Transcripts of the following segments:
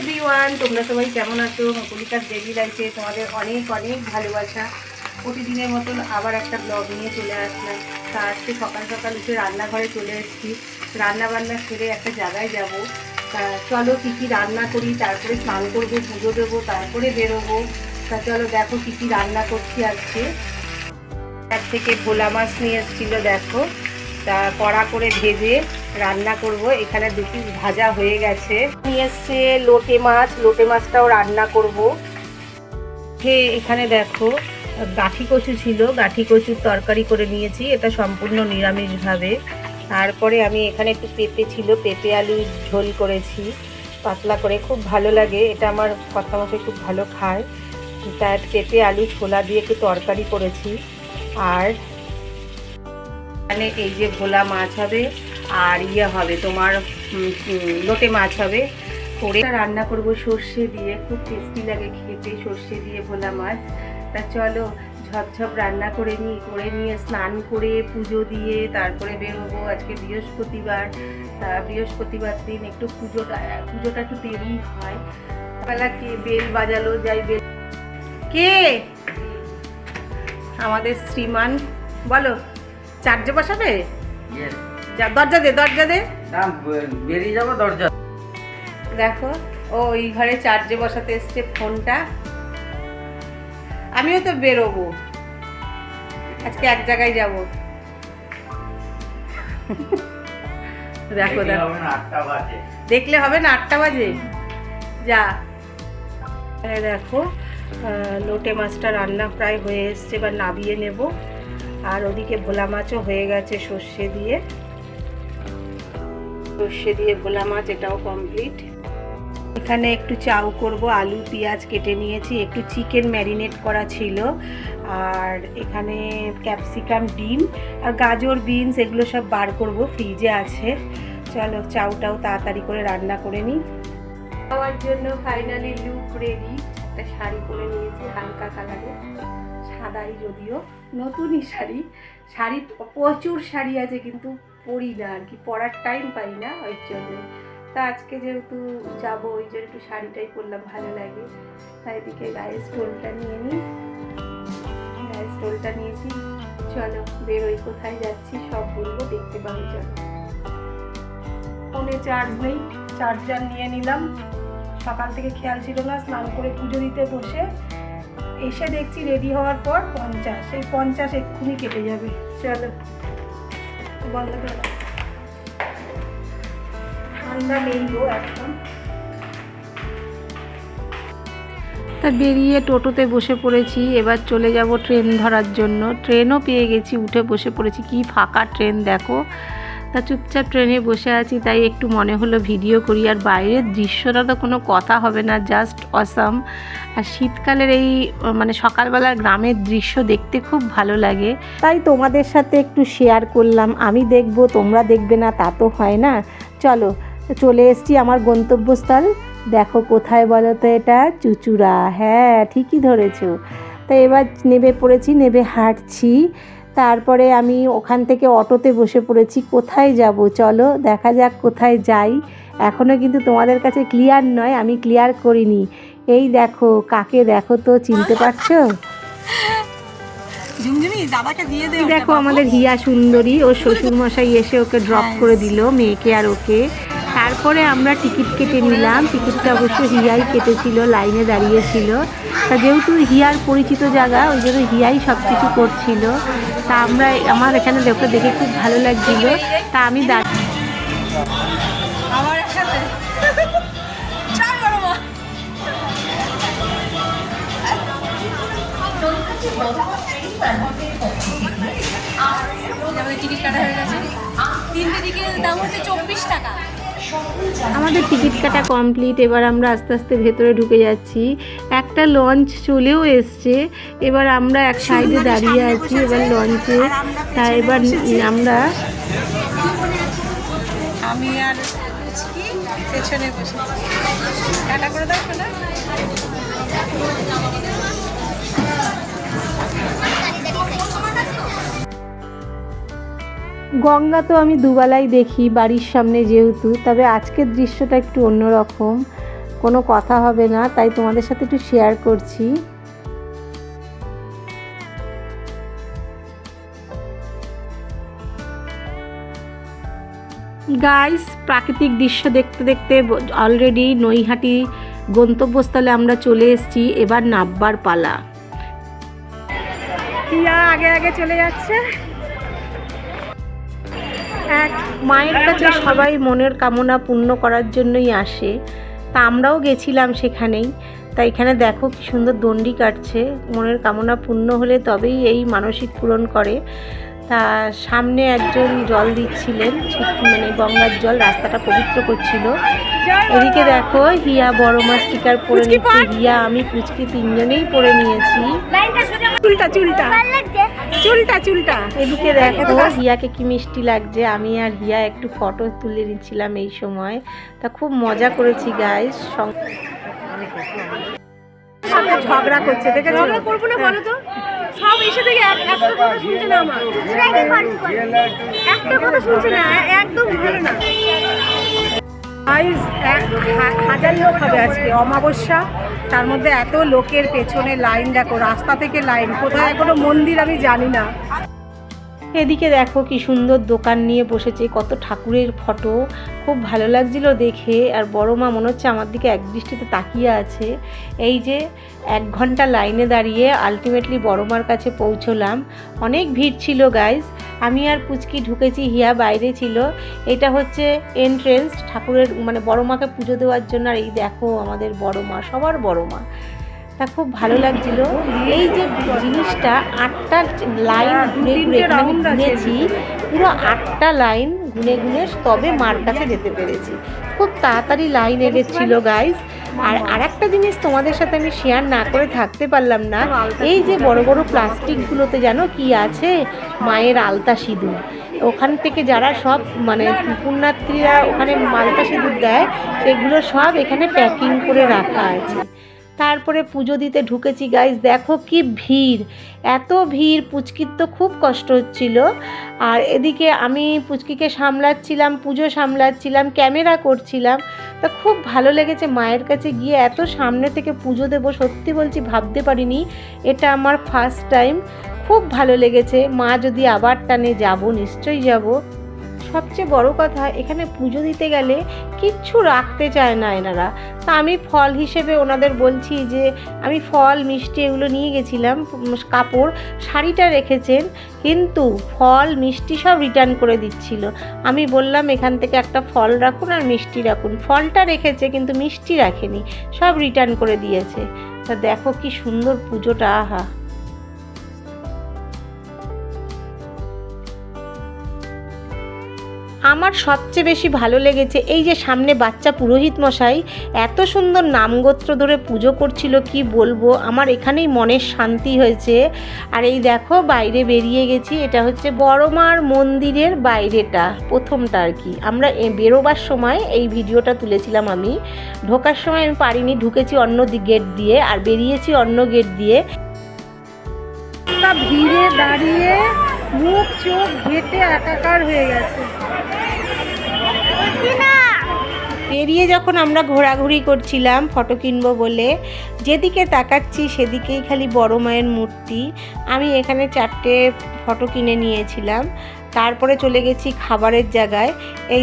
Everyone তোমরা সবাই কেমন আছো? মকুলিকার ডেলি লাইফে তোমাদের অনেক অনেক ভালোবাসা। প্রতিদিনের মতন আবার একটা ব্লগ নিয়ে চলে আসলাম। তা আজকে সকাল সকাল উঠে রান্নাঘরে চলে এসেছি। রান্না বান্না সেরে একটা জায়গায় যাব। তা চলো কী কী রান্না করি, তারপরে স্নান করব, পুজো দেবো, তারপরে বেরোবো। তা চলো দেখো কী কী রান্না করছি আজকে। তার থেকে ভোলা মাছ নিয়ে এসেছিল, দেখো। তা কড়া করে ভেজে রান্না করব। এখানে দু পিস ভাজা হয়ে গেছে। নিয়ে এসছে লোটে মাছ। লোটে মাছটাও রান্না করব। হে এখানে দেখো, গাঠি কচু ছিল। গাঠি কচুর তরকারি করে নিয়েছি। এটা সম্পূর্ণ নিরামিষভাবে। তারপরে আমি এখানে একটু পেঁপে ছিল। পেঁপে আলু ঝোল করেছি। পাতলা করে। খুব ভালো লাগে। এটা আমার কথা মতো খুব ভালো খায়। তার পেঁপে, আলু, ছোলা দিয়ে একটু তরকারি করেছি। আর এখানে এই যে ভোলা মাছ হবে আর ইয়ে হবে, তোমার লোটে মাছ হবে। করে রান্না করব সর্ষে দিয়ে, খুব টেস্টি লাগে খেতে সর্ষে দিয়ে ভোলা মাছ। তা চলো, ঝপঝপ রান্না করে নিই, করে নিয়ে স্নান করে, পুজো দিয়ে তারপরে বেরোবো আজকে বৃহস্পতিবার। তা বৃহস্পতিবার দিন একটু পুজোটা পুজোটা একটু দেরি হয়। বেলা কে বেল বাজালো, যাই বেল কে? আমাদের শ্রীমান, বলো চার্জে বসাবে. যা দরজা দে দরজা দে। বেরিয়ে যাব দরজা। দেখো ও ওই ঘরে চার্জে বসাতে এসছে ফোনটা। আমিও তো বেরোবো। আজকে এক জায়গায় যাব। দেখো দেখলে দেখো। হবে না, আটটা বাজে। দেখলে হবে না আটটা বাজে? যা। এই দেখো লোটে মাছটা রান্না প্রায় হয়ে এসছে এবার নাবিয়ে নেব। আর ওদিকে ভোলা মাছও হয়ে গেছে সর্ষে দিয়ে। সর্ষে দিয়ে ভোলা মাছ, এটাও কমপ্লিট এখানে একটু চাউ করব, আলু, পেঁয়াজ কেটে নিয়েছি, একটু চিকেন ম্যারিনেট করা ছিল, আর এখানে ক্যাপসিকাম ডিম, আর গাজর বিনস এগুলো সব বার করব ফ্রিজে আছে। চলো চাউটাও তাড়াতাড়ি করে রান্না করে নিই। খাওয়ার জন্য ফাইনালি লুক রেডি একটা শাড়ি পরে নিয়েছি, হালকা কালারে সাদাই যদিও, নতুনই শাড়ি। শাড়ি প্রচুর শাড়ি আছে, কিন্তু পরি না আর কি পরার টাইম পাই না ওই জন্য। তা আজকে যেহেতু যাব, ওই জন্য একটু শাড়িটাই পরলাম, ভালো লাগে। তাই এদিকে গায়ের স্টোলটা নিয়ে নিই গায়ের স্টোলটা নিয়েছি। চলো, বেরোই, কোথায় যাচ্ছি সব বলব, দেখতে পাবো, চলো। ফোনে চার্জ নেই চার্জার নিয়ে নিলাম। সকাল থেকে খেয়াল ছিল না, স্নান করে পুজো দিতে বসে। এসে দেখছি রেডি হওয়ার পর পঞ্চাশ এই পঞ্চাশ এক্ষুনি কেটে যাবে। চলো। ঠান্ডা এখন। তা বেরিয়ে টোটোতে বসে পড়েছি, এবার চলে যাব ট্রেন ধরার জন্য। ট্রেনও পেয়ে গেছি, উঠে বসে পড়েছি। কি ফাঁকা ট্রেন দেখো। তা চুপচাপ ট্রেনে বসে আছি, তাই একটু মনে হলো ভিডিও করি। আর বাইরের দৃশ্যটা তো কোনো কথা হবে না জাস্ট অসাম আর শীতকালের এই মানে সকালবেলার গ্রামের দৃশ্য দেখতে খুব ভালো লাগে। তাই তোমাদের সাথে একটু শেয়ার করলাম। আমি দেখব, তোমরা দেখবে না, তা তো হয় না। চলো, চলে এসছি আমার গন্তব্যস্থল। দেখো কোথায় বলো তো এটা? চুচুড়া। হ্যাঁ ঠিকই ধরেছো। তো এবার নেবে পড়েছি, নেবে হাঁটছি। তারপরে আমি ওখান থেকে অটোতে বসে পড়েছি কোথায় যাব? চলো দেখা যাক কোথায় যাই। এখনও কিন্তু তোমাদের কাছে ক্লিয়ার নয় আমি ক্লিয়ার করিনি। এই দেখো কাকে দেখো তো চিনতে পারছ? দেখো আমাদের হিয়া সুন্দরী ওর শ্বশুরমশাই এসে ওকে ড্রপ করে দিল মেয়েকে আর ওকে। তারপরে আমরা টিকিট কেটে নিলাম। টিকিটটা অবশ্য হিয়াই কেটেছিল লাইনে দাঁড়িয়েছিল। তা যেহেতু হিয়ার পরিচিত জায়গা ওই জন্য হিয়াই সব কিছু করছিল। তা আমরা আমার এখানে দেখে দেখে খুব ভালো লাগছিল। তা আমি দাঁড়িয়ে আমার টিকিট কাটা হয়ে গেছে। তিনটে টিকিটের দাম হচ্ছে চব্বিশ টাকা। আমাদের টিকিট কাটা কমপ্লিট এবার আমরা আস্তে আস্তে ভেতরে ঢুকে যাচ্ছি। একটা লঞ্চ চলেও এসছে। এবার আমরা এক সাইডে দাঁড়িয়ে আছি এবার লঞ্চে। তাই এবার আমরা আমি আর পেছনে বসেছি টাটা করে দাও শোনা গঙ্গা তো আমি দুবেলাই দেখি বাড়ির সামনে যেহেতু, তবে আজকের দৃশ্যটা একটু অন্যরকম। কোনো কথা হবে না, তাই তোমাদের সাথে একটু শেয়ার করছি। গাইস প্রাকৃতিক দৃশ্য দেখতে দেখতে অলরেডি নৈহাটি গন্তব্যস্থলে আমরা চলে এসেছি, এবার নাববার পালা। আগে আগে চলে যাচ্ছে। মায়ের কাছে সবাই মনের কামনা পূর্ণ করার জন্যই আসে। তা আমরাও গেছিলাম সেখানেই। তা এখানে দেখো কি সুন্দর দণ্ডি কাটছে। মনের কামনা পূর্ণ হলে তবেই এই মানসিক পূরণ করে। তা সামনে একজন জল দিচ্ছিলেন ঠিক মানে গঙ্গার জল রাস্তাটা পবিত্র করছিল। এদিকে দেখো হিয়া বড় মাছ স্টিকার পরে নিচ্ছে। হিয়া আমি পুচকি তিনজনেই পরে নিয়েছি। চুলটা চুলটা। চুলটা চুলটা। এদিকে দেখো হিয়াকে কি মিষ্টি লাগছে। আমি আর হিয়া একটু ফটো তুলে নিচ্ছিলাম এই সময়। তা খুব মজা করেছি গাইস সাথে ঝগড়া করছে দেখেছ? ঝগড়া করব না বলো তো? সব এসে থেকে একটা কথা শুনছে না আমার। একটা কথা শুনছে না একদম ভালো না। গাইস হাজার লোক হবে আজকে, অমাবস্যা। তার মধ্যে এত লোকের পেছনে লাইন দেখো, রাস্তা থেকে লাইন কোথায় কোনো মন্দির আমি জানি না। এদিকে দেখো কি সুন্দর দোকান নিয়ে বসেছে, কত ঠাকুরের ফটো। খুব ভালো লাগছিল দেখে, আর বড় মা মনে হচ্ছে আমার দিকে এক দৃষ্টিতে তাকিয়ে আছে। এই যে এক ঘণ্টা লাইনে দাঁড়িয়ে আলটিমেটলি বড় মার কাছে পৌঁছলাম। অনেক ভিড় ছিল গাইজ আমি আর পুচকি ঢুকেছি, হিয়া বাইরে ছিল। এটা হচ্ছে এন্ট্রেন্স ঠাকুরের মানে বড় মাকে পুজো দেওয়ার জন্য। আর এই দেখো আমাদের বড় মা, সবার বড় মা। তা খুব ভালো লাগছিল। এই যে জিনিসটা আটটা লাইন ঘুরে ঘুরে আমি ঘুরেছি পুরো আটটা লাইন ঘুরে ঘুরে তবে মার কাছে যেতে পেরেছি। খুব তাড়াতাড়ি লাইন এগেছিল গাইজ আর আরেকটা জিনিস তোমাদের সাথে আমি শেয়ার না করে থাকতে পারলাম না এই যে বড় বড় প্লাস্টিকগুলোতে জানো কি আছে? মায়ের আলতা সিঁদুর। ওখান থেকে যারা সব মানে পুণ্যার্থীরা ওখানে মালতা সিঁদুর দেয় সেগুলো সব এখানে প্যাকিং করে রাখা আছে। তারপরে পুজো দিতে ঢুকেছি গাইজ দেখো কি ভিড়। এত ভিড়, পুচকির তো খুব কষ্ট হচ্ছিল। আর এদিকে আমি পুচকিকে সামলাচ্ছিলাম, পুজো সামলাচ্ছিলাম, ক্যামেরা করছিলাম। তা খুব ভালো লেগেছে মায়ের কাছে গিয়ে, এত সামনে থেকে পুজো দেবো, সত্যি বলছি ভাবতে পারিনি। এটা আমার ফার্স্ট টাইম খুব ভালো লেগেছে। মা যদি আবার টানে, যাব, নিশ্চয়ই যাব। সবচেয়ে বড় কথা, এখানে পুজো দিতে গেলে কিচ্ছু রাখতে চায় না এনারা। তা আমি ফল হিসেবে ওনাদের বলছি যে, আমি ফল, মিষ্টি এগুলো নিয়ে গেছিলাম কাপড়, শাড়িটা রেখেছেন, কিন্তু ফল, মিষ্টি সব রিটার্ন করে দিচ্ছিল। আমি বললাম, এখান থেকে একটা ফল রাখুন আর মিষ্টি রাখুন। ফলটা রেখেছে, কিন্তু মিষ্টি রাখেনি, সব রিটার্ন করে দিয়েছে। তা দেখো কি সুন্দর পুজোটা, আহা! আমার সবচেয়ে বেশি ভালো লেগেছে এই যে সামনে বাচ্চা পুরোহিত মশাই, এত সুন্দর নামগোত্র ধরে পুজো করছিল, কি বলব? আমার এখানেই মনের শান্তি হয়েছে। আর এই দেখো, বাইরে বেরিয়ে গেছি, এটা হচ্ছে বড়মার মন্দিরের বাইরেটা, প্রথমটা আর কি। আমরা বেরোবার সময় এই ভিডিওটা তুলেছিলাম আমি। ঢোকার সময় আমি পারিনি, ঢুকেছি অন্য গেট দিয়ে, আর বেরিয়েছি অন্য গেট দিয়ে। ভিড়ে দাঁড়িয়ে মুখ চোখ ঘেটে একাকার হয়ে গেছে। বেরিয়ে যখন আমরা ঘোরাঘুরি করছিলাম ফটো কিনবো বলে যেদিকে তাকাচ্ছি সেদিকেই খালি বড় মায়ের মূর্তি। আমি এখানে চারটে ফটো কিনে নিয়েছিলাম। তারপরে চলে গেছি খাবারের জায়গায়। এই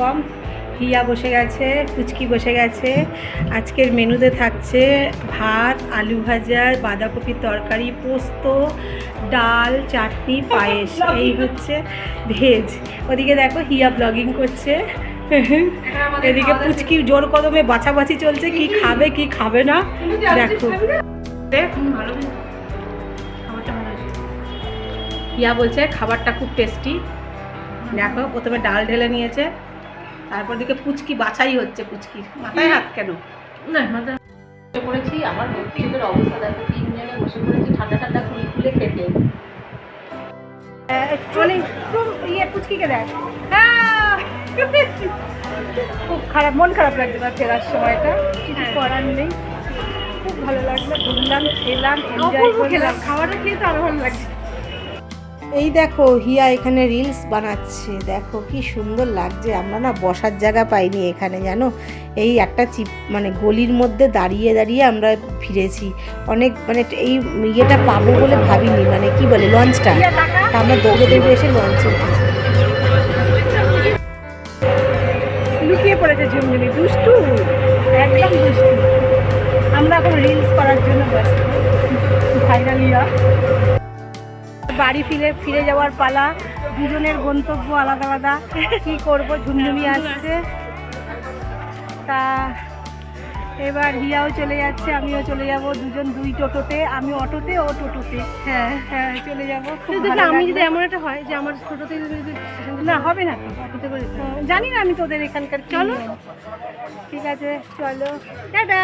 কম। হিয়া বসে গেছে কুচকি বসে গেছে। আজকের মেনুতে থাকছে ভাত, আলু ভাজা, বাঁধাকপির তরকারি, পোস্ত, ডাল, চাটনি, পায়েস। এই হচ্ছে ভেজ। ওদিকে দেখো হিয়া ব্লগিং করছে। এদিকে পুচকি জোর কদমে বাছাবাছি চলছে, কি খাবে কি খাবে না। দেখো। হিয়া বলছে খাবারটা খুব টেস্টি দেখো, প্রথমে ডাল ঢেলে নিয়েছে। তারপর দিকে পুচকি বাছাই হচ্ছে পুচকি মাথায় হাত কেন? না মাথা বসে পড়েছি আমার অবস্থা দেখো তিনজনে বসে পড়েছি ঠান্ডা ঠান্ডা খুলে খুলে খেতে। অনেক ইয়ে পুচকিকে দেখ। খুব খারাপ মন খারাপ লাগছে না ফেরার সময়টা। কিছু করার নেই। খুব ভালো লাগল ঘুরলাম খেলাম এনজয় করলাম। খাবারও খেয়ে তো আরও ভালো লাগছে। এই দেখো হিয়া এখানে রিলস বানাচ্ছে। দেখো কি সুন্দর লাগছে। আমরা না বসার জায়গা পাইনি এখানে, জানো? এই একটা চিপ মানে গলির মধ্যে দাঁড়িয়ে দাঁড়িয়ে আমরা ফিরেছি। অনেক মানে এই ইয়েটা পাবো বলে ভাবিনি মানে কি বলে লঞ্চটা তা আমরা দৌড়ে দৌড়ে এসে লঞ্চে লুকিয়ে পড়েছে ঝুমঝুমি। দুষ্টু, একদম দুষ্টু। আমরা এখন রিলস করার জন্য ব্যস্ত। ফাইনালিয়া বাড়ি ফিরে ফিরে যাওয়ার পালা। দুজনের গন্তব্য আলাদা আলাদা। কি করব? ঝুমঝুমি আসছে। তা এবার হিয়াও চলে যাচ্ছে আমিও চলে যাব। দুজন দুই টোটোতে আমি অটোতে ও টোটোতে। হ্যাঁ হ্যাঁ চলে যাব। আমি যদি এমন একটা হয় যে আমার যদি না হবে না। অটোতে করে জানি না আমি তোদের এখানকার চলো। ঠিক আছে চলো। টাটা!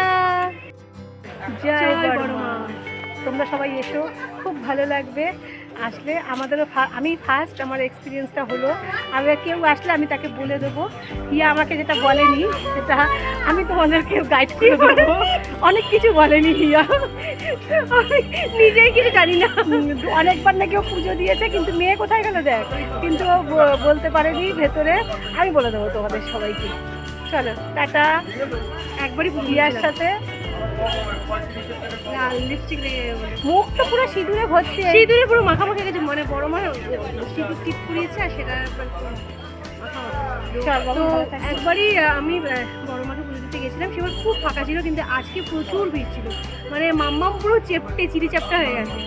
জয়। তোমরা সবাই এসো। খুব ভালো লাগবে। আসলে আমাদেরও আমি ফার্স্ট আমার এক্সপিরিয়েন্সটা হলো আমি কেউ আসলে আমি তাকে বলে দেবো। ইয়া আমাকে যেটা বলেনি সেটা আমি তোমাদেরকে গাইড করে দেবো। অনেক কিছু বলেনি হিয়া আমি নিজেই কিছু জানি না। অনেকবার না কেউ পুজো দিয়েছে কিন্তু মেয়ে কোথায় গেলে দেখ? কিন্তু বলতে পারেনি ভেতরে। আমি বলে দেবো তোমাদের সবাইকে। চলো টাটা। একবারই হিয়ার সাথে। মুখ তো পুরো সিঁদুরে এই- সিঁদুরে পুরো মাখামাখি গেছে মানে বড় মা সিঁদুর টিপ করিয়েছে আর সেটা তো একবারই আমি বড় মাকে পুজো দিতে গেছিলাম। সেবার খুব ফাঁকা ছিল কিন্তু আজকে প্রচুর ভিড় ছিল। মানে মাম্মাম পুরো চেপটে চিড়ি চাপটা হয়ে গেছে।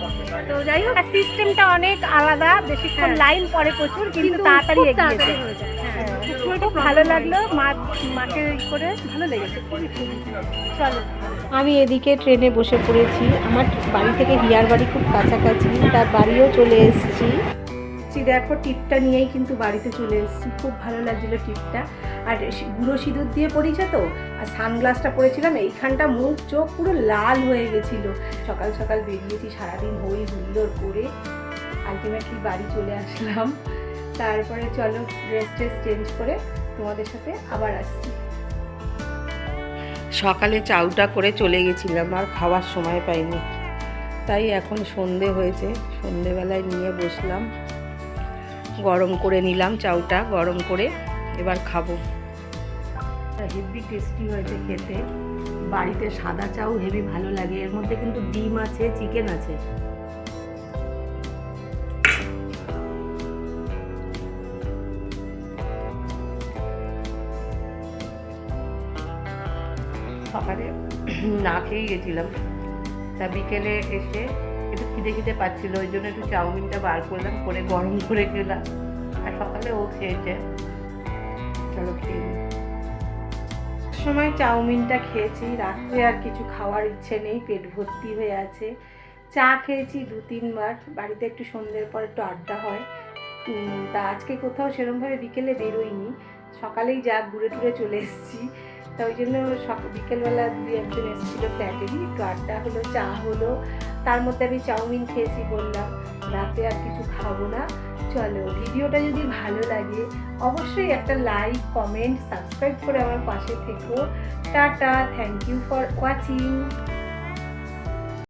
তো যাই হোক সিস্টেমটা অনেক আলাদা বেশিক্ষণ হ্যাঁ। লাইন পড়ে প্রচুর কিন্তু কিন্তু তাড়াতাড়ি খুব তাড়াতাড়ি হয়ে যায় হ্যাঁ। হ্যাঁ, খুব ভালো লাগল মা মাকে করে ভালো লেগেছে। চলো। আমি এদিকে ট্রেনে বসে পড়েছি। আমার বাড়ি থেকে হিয়ার বাড়ি খুব কাছাকাছি, তার বাড়িও চলে এসেছি। দেখো, টিপটা নিয়েই কিন্তু বাড়িতে চলে এসেছি। খুব ভালো লাগছিল টিপটা। আর গুঁড়ো সিঁদুর দিয়ে পড়েছে তো, আর সানগ্লাসটা পরেছিলাম, এইখানটা মুখ, চোখ পুরো লাল হয়ে গেছিল। সকাল সকাল বেরিয়েছি, সারাদিন হই হুল্লোড় করে আলটিমেটলি বাড়ি চলে আসলাম। তারপরে চলো ড্রেস ট্রেস চেঞ্জ করে তোমাদের সাথে আবার আসছি। সকালে চাউটা করে চলে গেছিলাম, আর খাওয়ার সময় পাইনি। তাই এখন সন্ধে হয়েছে, সন্ধেবেলায় নিয়ে বসলাম। গরম করে নিলাম চাউটা, গরম করে এবার খাব। হেভি টেস্টি হয়েছে খেতে। বাড়িতে সাদা চাউ হেভি ভালো লাগে। এর মধ্যে কিন্তু ডিম আছে, চিকেন আছে। সকালে না খেয়েই গেছিলাম। তা বিকেলে এসে একটু খিদে খিদে পাচ্ছিলো, ওই জন্য একটু চাউমিনটা বার করলাম, করে গরম করে খেলাম। আর সকালে ও খেয়েছে। চলো খেয়ে। সময় চাউমিনটা খেয়েছি, রাত্রে আর কিছু খাওয়ার ইচ্ছে নেই, পেট ভর্তি হয়ে আছে। চা খেয়েছি দু, তিনবার, বাড়িতে একটু সন্ধ্যের পর একটু আড্ডা হয়। তা আজকে কোথাও সেরমভাবে বিকেলে বেরোইনি। সকালেই যা ঘুরে টুরে চলে এসেছি। তা ওই জন্য সক- বিকেলবেলা দু একজন এসেছিল ফ্ল্যাটেরই একটু আড্ডা হলো, চা হলো, তার মধ্যে আমি চাউমিন খেয়েছি বললাম, রাতে আর কিছু খাব না, চলো, ভিডিওটা যদি ভালো লাগে, অবশ্যই একটা লাইক কমেন্ট সাবস্ক্রাইব করে আমার পাশে থেকো, tata thank you for watching